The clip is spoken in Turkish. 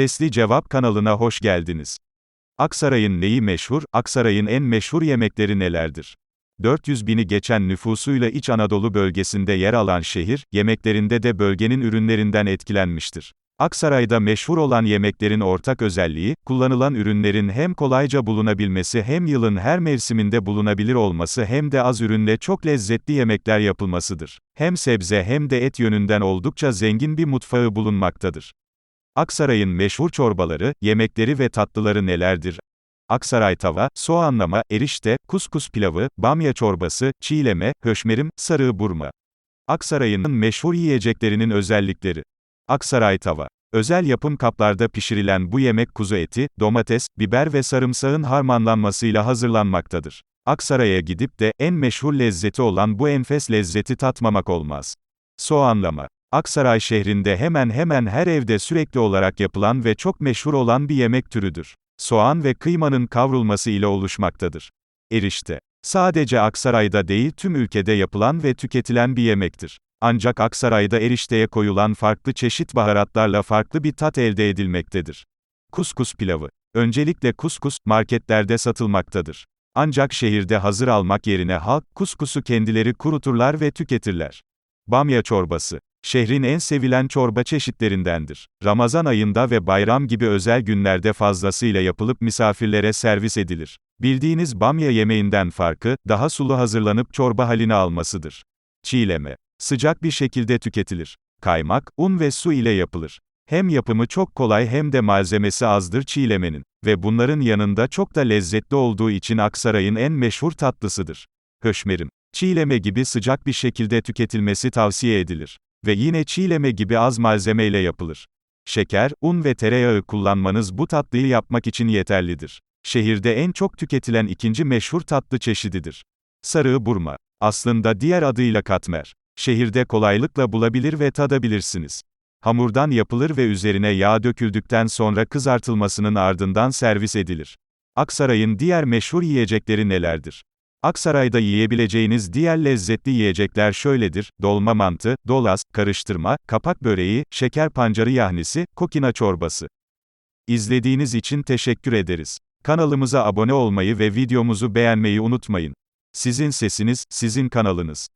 Sesli Cevap kanalına hoş geldiniz. Aksaray'ın neyi meşhur, Aksaray'ın en meşhur yemekleri nelerdir? 400 bini geçen nüfusuyla İç Anadolu bölgesinde yer alan şehir, yemeklerinde de bölgenin ürünlerinden etkilenmiştir. Aksaray'da meşhur olan yemeklerin ortak özelliği, kullanılan ürünlerin hem kolayca bulunabilmesi hem yılın her mevsiminde bulunabilir olması hem de az ürünle çok lezzetli yemekler yapılmasıdır. Hem sebze hem de et yönünden oldukça zengin bir mutfağı bulunmaktadır. Aksaray'ın meşhur çorbaları, yemekleri ve tatlıları nelerdir? Aksaray tava, soğanlama, erişte, kuskus pilavı, bamya çorbası, çiğleme, höşmerim, sarığı burma. Aksaray'ın meşhur yiyeceklerinin özellikleri. Aksaray tava. Özel yapım kaplarda pişirilen bu yemek kuzu eti, domates, biber ve sarımsağın harmanlanmasıyla hazırlanmaktadır. Aksaray'a gidip de en meşhur lezzeti olan bu enfes lezzeti tatmamak olmaz. Soğanlama. Aksaray şehrinde hemen hemen her evde sürekli olarak yapılan ve çok meşhur olan bir yemek türüdür. Soğan ve kıymanın kavrulması ile oluşmaktadır. Erişte. Sadece Aksaray'da değil tüm ülkede yapılan ve tüketilen bir yemektir. Ancak Aksaray'da erişteye koyulan farklı çeşit baharatlarla farklı bir tat elde edilmektedir. Kuskus pilavı. Öncelikle kuskus, marketlerde satılmaktadır. Ancak şehirde hazır almak yerine halk, kuskusu kendileri kuruturlar ve tüketirler. Bamya çorbası. Şehrin en sevilen çorba çeşitlerindendir. Ramazan ayında ve bayram gibi özel günlerde fazlasıyla yapılıp misafirlere servis edilir. Bildiğiniz bamya yemeğinden farkı, daha sulu hazırlanıp çorba halini almasıdır. Çiğleme. Sıcak bir şekilde tüketilir. Kaymak, un ve su ile yapılır. Hem yapımı çok kolay hem de malzemesi azdır çiğlemenin. Ve bunların yanında çok da lezzetli olduğu için Aksaray'ın en meşhur tatlısıdır. Höşmerim. Çiğleme gibi sıcak bir şekilde tüketilmesi tavsiye edilir. Ve yine çiğleme gibi az malzemeyle yapılır. Şeker, un ve tereyağı kullanmanız bu tatlıyı yapmak için yeterlidir. Şehirde en çok tüketilen ikinci meşhur tatlı çeşididir. Sarığı burma. Aslında diğer adıyla katmer. Şehirde kolaylıkla bulabilir ve tadabilirsiniz. Hamurdan yapılır ve üzerine yağ döküldükten sonra kızartılmasının ardından servis edilir. Aksaray'ın diğer meşhur yiyecekleri nelerdir? Aksaray'da yiyebileceğiniz diğer lezzetli yiyecekler şöyledir, dolma mantı, dolaz, karıştırma, kapak böreği, şeker pancarı yahnisi, kokina çorbası. İzlediğiniz için teşekkür ederiz. Kanalımıza abone olmayı ve videomuzu beğenmeyi unutmayın. Sizin sesiniz, sizin kanalınız.